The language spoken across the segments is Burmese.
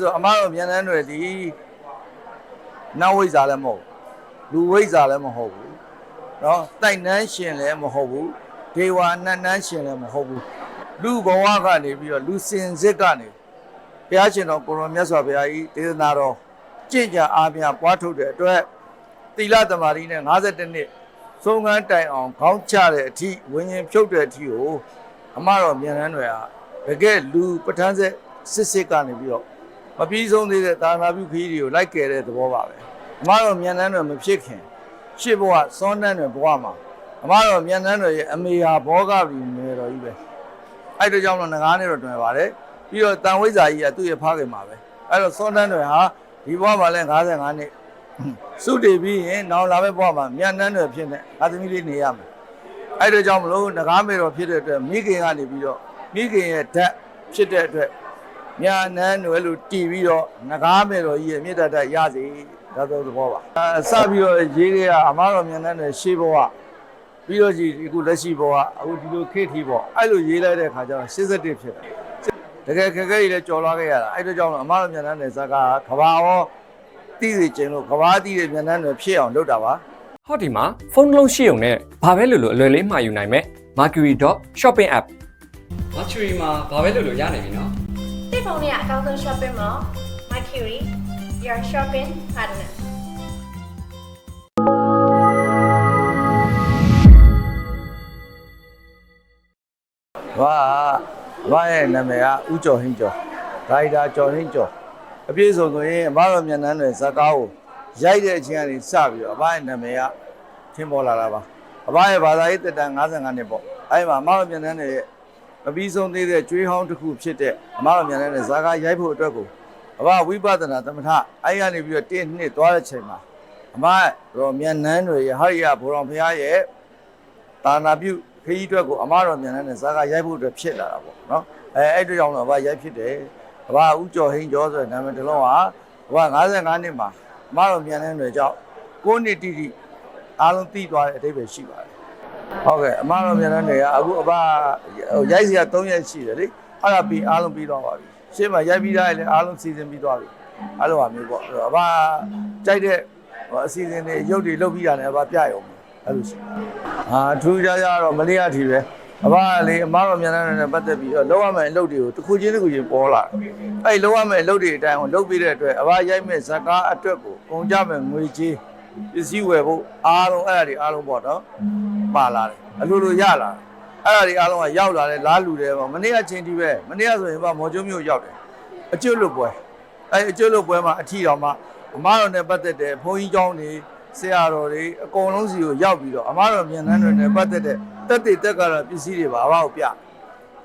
ဆိုအမားတို့မြန်နှန်းတွေဒီနတ်ဝိဇ္ဇာလည်းမဟုတ်ဘူးလူဝိဇ္ဇာလည်းမဟုတ်ဘူးเนาะတိုက်နှန်းရှင်လည်းမဟုတ်ဘူးဒေဝနတ်နှန်းရှင်လည်းမဟုတ်ဘူးလူဘဝကနေပြီးတော့လူစင်စစ်ကနေဘုရားရှင်တော်ကိုရောမြတ်စွာဘုရားကြီးဒေသနာတော်ကြင်ကြအားပြပွားထုတ်တဲ့အတွက်သီလသမารီနဲ့52နှစ်သုံးကန်းတိုင်အောင်ခေါင်းချတဲ့အထိဝิญဉ်ဖြုတ်တဲ့အထိကိုအမတော်မြန်နှန်းတွေကတကယ်လူပဋ္ဌာန်းဆက်စစ်စစ်ကနေပြီးတော့ မပြီးဆုံးသေးတဲ့သာသနာပြုခရီးတွေကိုလိုက်ကြတဲ့သဘောပါပဲအမတော်မြန်နှန်းတွေမဖြစ်ခင်ရှစ်ဘဝစောနှန်းတွေဘဝမှာအမတော်မြန်နှန်းတွေရဲ့အမေဟာဘောဂဗီမေတော်ကြီးပဲအဲ့တို့ကြောင့်တော့ငကားနဲ့တော့တွင်ပါတယ်ပြီးတော့တန်ဝိဇ္ဇာကြီးကသူ့ရဲ့ဖခင်မှာပဲအဲ့တော့စောနှန်းတွေဟာဒီဘဝမှာလဲ55နှစ်စုတည်ပြီးရင်နောက်လာမယ့်ဘဝမှာမြန်နှန်းတွေဖြစ်နေအာသမီလေးနေရမယ်အဲ့တို့ကြောင့်မလို့ငကားမေတော်ဖြစ်တဲ့အတွက်မိခင်ကနေပြီးတော့မိခင်ရဲ့ဓာတ်ဖြစ်တဲ့အတွက် ညာနန်းတွေလို့တီးပြီးတော့ငကားမယ်တော်ကြီးရဲ့မြေတ္တာရစီဒါသောသဘောပါအစပြီးတော့ရေးခဲ့ရအမားတော်မြန်နန်းတွေရှေးဘဝပြီးတော့ကြီးအခုလက်ရှိဘဝအခုဒီလိုခေတ်ထီပေါ့အဲ့လိုရေးလိုက်တဲ့ခါကျတော့81ဖြစ်တယ်တကယ်ခက်ခဲကြီးလည်းကြော်လာခဲ့ရတာအဲ့ဒါကြောင့်အမားတော်မြန်နန်းတွေဇက်ကကဘာရောတီးစီကျင်လို့ကဘာတီးတဲ့မြန်နန်းတွေဖြစ်အောင်လုပ်တာပါဟောဒီမှာဖုန်းတစ်လုံးရှိုံနဲ့ဘာပဲလို့လို့အလွယ်လေးမှာယူနိုင်မယ် Mercury.shopping app Mercury မှာဘာပဲလို့လို့ရနိုင်ပြီနော် တိတ်ဖုန်းလေးကအကောင်းဆုံး shopping mall Mercury your shopping partner ဘာဘာရဲ့နာမည်ကဦးကျော်ဟင်းကျော်ဒါရိုက်တာကျော်ဟင်းကျော်အပြည့်စုံဆိုရင်အမတော်မြန်နှန်းတွေဇက်ကားကိုရိုက်တဲ့အချိန်ကနေစပြီးတော့အဘရဲ့နာမည်ကထင်ပေါ်လာတာပါအဘရဲ့ဘာသာရေးတက်တန်55နှစ်ပေါ့အဲဒီမှာအမတော်မြန်နှန်းတွေရဲ့ မပြီးဆုံးသေးတဲ့ကျွေးဟောင်းတစ်ခုဖြစ်တဲ့အမတော်မြန်နှန်းတွေဇက်ကားရိုက်ဖို့အတွက်ကိုအဘဝိပဿနာသမထအဲဒီကနေပြီးတော့တင်းနှစ်သွားတဲ့ချိန်မှာအမတော်မြန်နှန်းတွေရဲ့ဟာရိယဘုရားဖရားရဲ့တာနာပြုခရီးအတွက်ကိုအမတော်မြန်တဲ့ဇာကရိုက်ဖို့အတွက်ဖြစ်လာတာပေါ့နော်အဲအဲ့တို့ကြောင့်တော့အဘရိုက်ဖြစ်တယ်အဘဥကျော်ဟင်းကျော်ဆိုတဲ့နာမည်တစ်လုံးဟာအဘ55နှစ်မှာအမတော်မြန်တဲ့တွေကြောင့်9နှစ်တိတိအားလုံးပြီးသွားတဲ့အတိတ်ပဲရှိပါတယ်ဟုတ်ကဲ့အမတော်မြန်တဲ့တွေကအခုအဘ ရိုက်စရာ3ရက်ရှိတယ်လေအဲ့ဒါပြီးအားလုံးပြီးသွားပါပြီရှေ့မှာရိုက်ပြီးသားလည်းအားလုံးစီစဉ်ပြီးသွားပြီအဲ့လိုပါမျိုးပေါ့အဘကြိုက်တဲ့အစီအစဉ်တွေရုပ်တွေလုပ်ပြီးတာလည်းအဘပြရုံပဲအဲ့လိုရှိတယ်အာထူးခြားခြားတော့မလေးရထီပဲအဘကလေအမားတော်မြန်တဲ့နဲ့ပတ်သက်ပြီးတော့လောက်ရမယ့်အလုပ်တွေကိုတစ်ခုချင်းတစ်ခုချင်းပေါ်လာတယ်အဲ့လောက်ရမယ့်အလုပ်တွေအတိုင်းကိုလုပ်ပြီးတဲ့အတွက်အဘရိုက်မဲ့ဇကားအတွက်ကိုကုန်ကြမဲ့ငွေကြေးပစ္စည်းဝယ်ဖို့အားလုံးအဲ့ဒါတွေအားလုံးပေါ့နော်ပါလာတယ်အလိုလိုရလာတယ် အဲ့ဒါတွေအားလုံးကရောက်လာတယ်လားလူတယ်ပေါ့မနေ့ကချင်းဒီပဲမနေ့ကဆိုရင်ပေါ့မော်ကျုံမြို့ရောက်တယ်အကျွတ်လွတ်ပွဲအဲ့အကျွတ်လွတ်ပွဲမှာအထီတော်မှာအမားတော်နဲ့ပတ်သက်တဲ့ဘုန်းကြီးကျောင်းတွေဆရာတော်တွေအကုန်လုံးစီကိုရောက်ပြီးတော့အမားတော်မြန်နှန်းတွေနဲ့ပတ်သက်တဲ့တက်တည်တက်ကတော့ပစ္စည်းတွေပါဘာကိုပြ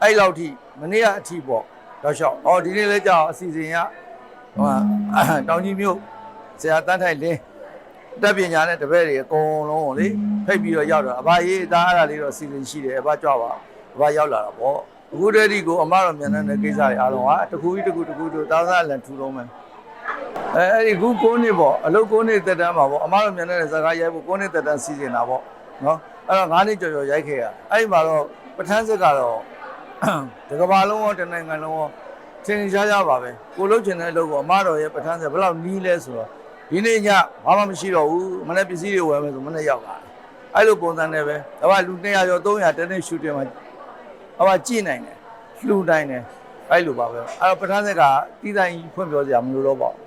အဲ့လောက်ထိမနေ့ကအထီပေါ့တော့ရှောက်အော်ဒီနေ့လဲကြာအောင်အစီအစဉ်ကဟိုတောင်ကြီးမြို့ဆရာတန်းထိုင်လင်း တက်ပညာနဲ့တပည့်တွေအကုန်လုံးကိုလေဖိတ်ပြီးတော့ရောက်တော့အဘရေးသားအဲ့ဒါလေးတော့အစီအစဉ်ရှိတယ်အဘကြွပါအဘရောက်လာတာပေါ့အခုတည်းဒီကိုအမားတော်မြန်နှန်းတဲ့ကိစ္စတွေအားလုံးဟာတစ်ခုကြီးတစ်ခုတစ်ခုတို့သာသနာလန်ထူတော့မယ်အဲအဲ့ဒီခု9နှစ်ပေါ့အလုပ်9နှစ်တက်တန်းပါပေါ့အမားတို့မြန်တဲ့ဇာကားရိုက်ဖို့9နှစ်တက်တန်းစီစဉ်တာပေါ့နော်အဲ့တော့9နှစ်ကျော်ကျော်ရိုက်ခဲ့ရအဲ့ဒီမှာတော့ပဋ္ဌာန်းစစ်ကတော့ဒီကမ္ဘာလုံးရောတနိုင်ငံလုံးရောသင်ကြားကြပါပဲကိုလုတ်ချင်တဲ့အလုပ်ကိုအမားတော်ရဲ့ပဋ္ဌာန်းစစ်ဘယ်လောက်နီးလဲဆိုတော့ ဒီနေ့ညဘာမှမရှိတော့ဘူးမနေ့ပစ္စည်းတွေဝယ်မယ်ဆိုမနေ့ရောက်လာတယ်အဲ့လိုပုံစံနဲ့ပဲဒါကလူ200ကျော်300တနေ့ရှူတင်မှာအဘကြည့်နိုင်တယ်လှူနိုင်တယ်အဲ့လိုပါပဲအဲ့တော့ပဋ္ဌာန်းစစ်ကတီးတိုင်းဖွင့်ပြောစရာမလိုတော့ပါဘူး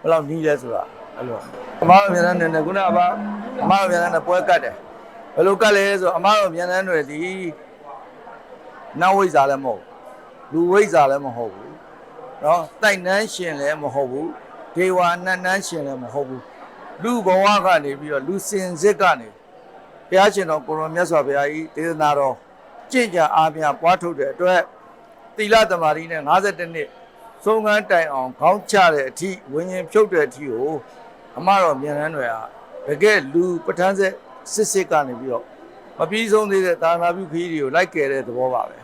ဘယ်လောက်နီးလဲဆိုတာအဲ့လိုအမားတော်မြန်တဲ့နဲ့ခုနကအဘအမားတော်မြန်တဲ့ပွဲကတ်တယ်ဘယ်လိုကတ်လဲဆိုတော့အမားတော်မြန်တဲ့တွေဒီနတ်ဝိဇ္ဇာလည်းမဟုတ်ဘူးလူဝိဇ္ဇာလည်းမဟုတ်ဘူးเนาะတိုက်နှန်းရှင်လည်းမဟုတ်ဘူး ဒေဝနတ်နှန်းရှင်လည်းမဟုတ်ဘူးလူဘဝကနေပြီးတော့လူစင်စစ်ကနေဘုရားရှင်တော်ကိုရောမြတ်စွာဘုရားကြီးဒေသနာတော်ကြင်ကြအားပြပွားထုတ်တဲ့အတွက်သီလသမารီနဲ့52နှစ် သုံးကန်းတိုင်အောင်ခေါင်းချတဲ့အထိဝิญဉ်ဖြုတ်တဲ့အထိကိုအမတော်မြန်နှန်းတွေကတကယ်လူပဋ္ဌာန်းဆက်စစ်စစ်ကနေပြီးတော့မပြီးဆုံးသေးတဲ့သာသနာပြုခရီးတွေကိုလိုက်ကြတဲ့သဘောပါပဲ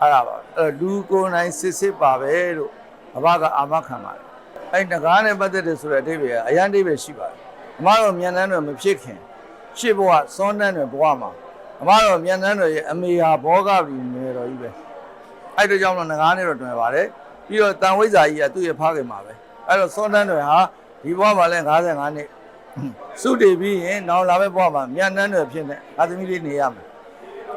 အဲ့ဒါပါပဲအဲ့တော့လူကိုယ်နိုင်စစ်စစ်ပါပဲလို့အဘကအာမခံပါတယ် အဲ့ငကားနဲ့ပတ်သက်တဲ့ဆိုတဲ့အဓိပ္ပာယ်ကအရန်အဓိပ္ပာယ်ရှိပါတယ်အမတော်မြန်နှန်းတွေမဖြစ်ခင်ရှေ့ဘဝစောနှန်းတွေဘဝမှာအမတော်မြန်နှန်းတွေရဲ့အမေဟာဘောဂဗီမေတော်ကြီးပဲအဲ့တို့ကြောင့်တော့ငကားနဲ့တော့တွင်ပါတယ်ပြီးတော့တန်ဝိဇ္ဇာကြီးကသူ့ရဲ့ဖခင်မှာပဲအဲ့တော့စောတန်းတွေဟာဒီဘဝမှာလဲ55နှစ်စုတည်ပြီးရင်နောက်လာမယ့်ဘဝမှာမြန်နှန်းတွေဖြစ်နေအာသမီလေးနေရမယ်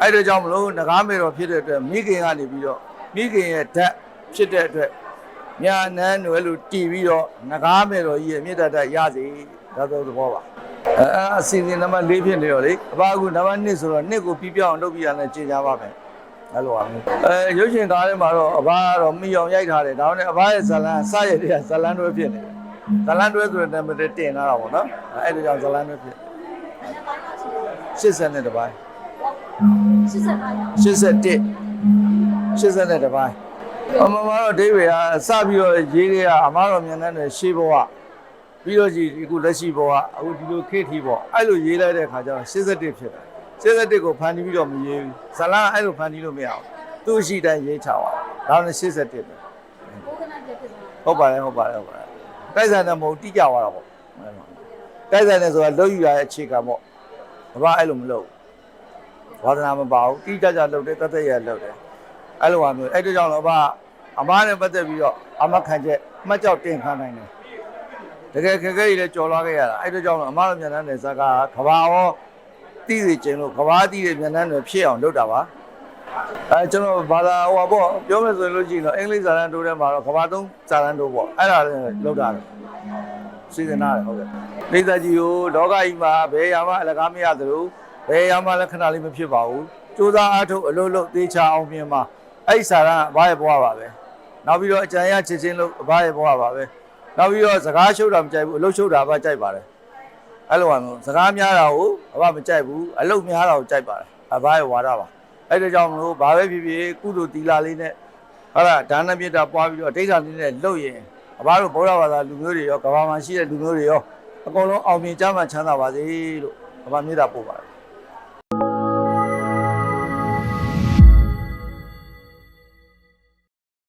အဲ့ဒါကြောင့်မလို့ငကားမေတော်ဖြစ်တဲ့အတွက်မိခင်ကနေပြီးတော့မိခင်ရဲ့ဓာတ်ဖြစ်တဲ့အတွက် မြန်နှန်းတွေလို့တည်ပြီးတော့ငကားမေတော်ကြီးရဲ့မြစ်တတ်တတ်ရစေဒါသောသဘောပါအဲအဲ့အစီအစဉ်နံပါတ်၄ဖြစ်နေတော့လေအဘအခုနံပါတ်2ဆိုတော့2ကိုပြီးပြောင်းအောင်လုပ်ပြရတဲ့ကြေညာပါမယ်အဲ့လိုပါမျိုးအဲရုပ်ရှင်ကားထဲမှာတော့အဘကတော့မိအောင်ရိုက်ထားတယ်ဒါနဲ့အဘရဲ့ဇလန်စရတဲ့ဇလန်တွဲဖြစ်နေတယ်ဇလန်တွဲဆိုတဲ့နာမည်တင်ထားတာပေါ့နော်အဲ့ဒါကြောင့်ဇလန်တွဲဖြစ်80နဲ့တစ်ပိုင်း81 80နဲ့တစ်ပိုင်း အမမတော့ဒိဗေကစပြီးတော့ရေးခဲ့ရအမတော်မြန်တဲ့ရှေးဘဝပြီးတော့ကြည့်ဒီခုလက်ရှိဘဝအခုဒီလိုခေတ်ထီပေါ့အဲ့လိုရေးလိုက်တဲ့ခါကျတော့81ဖြစ်တယ်81ကိုဖန်တီးပြီးတော့မရေးဘူးဇလန်ကအဲ့လိုဖန်တီးလို့မရဘူးသူ့ရှိတိုင်းရေးချပါဒါနဲ့81ပဲဟုတ်ပါတယ်ဟုတ်ပါတယ်ဟုတ်ပါတယ်တိုက်ဆိုင်တယ်မဟုတ်တိကျသွားတာပေါ့တိုက်ဆိုင်တယ်ဆိုတာလုံးယူရတဲ့အခြေခံပေါ့ဘာအဲ့လိုမလုပ်ဘူးဝါဒနာမပါဘူးတိကျကျလုပ်တယ်တသက်ရလုပ်တယ် အဲ့လိုပါမျိုးအဲ့ဒါကြောင့်တော့အဘအမားနဲ့ပတ်သက်ပြီးတော့အမခံချက်မှတ်ကြောက်တင်ခံနိုင်တယ်တကယ်ခက်ခဲကြီးလည်းကြော်လာခဲ့ရတာအဲ့ဒါကြောင့်အမားတို့မြန်တဲ့ဇက်ကကဘာရောတိစီကျင်လို့ကဘာတိတဲ့မြန်တဲ့ဖြစ်အောင်လုပ်တာပါအဲကျွန်တော်ဘာသာဟိုပါပေါ့ပြောမယ်ဆိုရင်လို့ရှိရင်တော့အင်္ဂလိပ်စာတန်းတိုးထဲမှာတော့ကဘာသုံးစာတန်းတိုးပေါ့အဲ့ဒါလည်းလောက်တာတယ်စီစဉ်တာတယ်ဟုတ်ကဲ့နေသားကြီးကိုလောကကြီးမှာဘယ်ရာမှအလကားမရသလိုဘယ်ရာမှလက္ခဏာလေးမဖြစ်ပါဘူးစူးစမ်းအားထုတ်အလုပ်လုပ်သေးချာအောင်ပြင်မှာ အဲ့ဒီစာတန်းအဘရဲ့ဘဝပါပဲနောက်ပြီးတော့အကြံရချစ်ချင်းလို့အဘရဲ့ဘဝပါပဲနောက်ပြီးတော့စကားရှုပ်တာမကြိုက်ဘူးအလုပ်ရှုပ်တာအဘကြိုက်ပါတယ်အဲ့လိုပါမျိုးစကားများတာကိုအဘမကြိုက်ဘူးအလုပ်များတာကိုကြိုက်ပါတယ်အဘရဲ့ဝါဒပါအဲ့ဒါကြောင့်မလို့ဘာပဲဖြစ်ဖြစ်ကုသိုလ်တီလာလေးနဲ့ဟုတ်လားဒါနမြတ်တာပွားပြီးတော့အဋ္ဌာလေးနဲ့လှုပ်ရင်အဘတို့ဗုဒ္ဓဘာသာလူမျိုးတွေရောကမ္ဘာမှာရှိတဲ့လူမျိုးတွေရောအကုန်လုံးအောင်မြင်ကြမှချမ်းသာပါစေလို့အဘမြတ်တာပို့ပါတယ်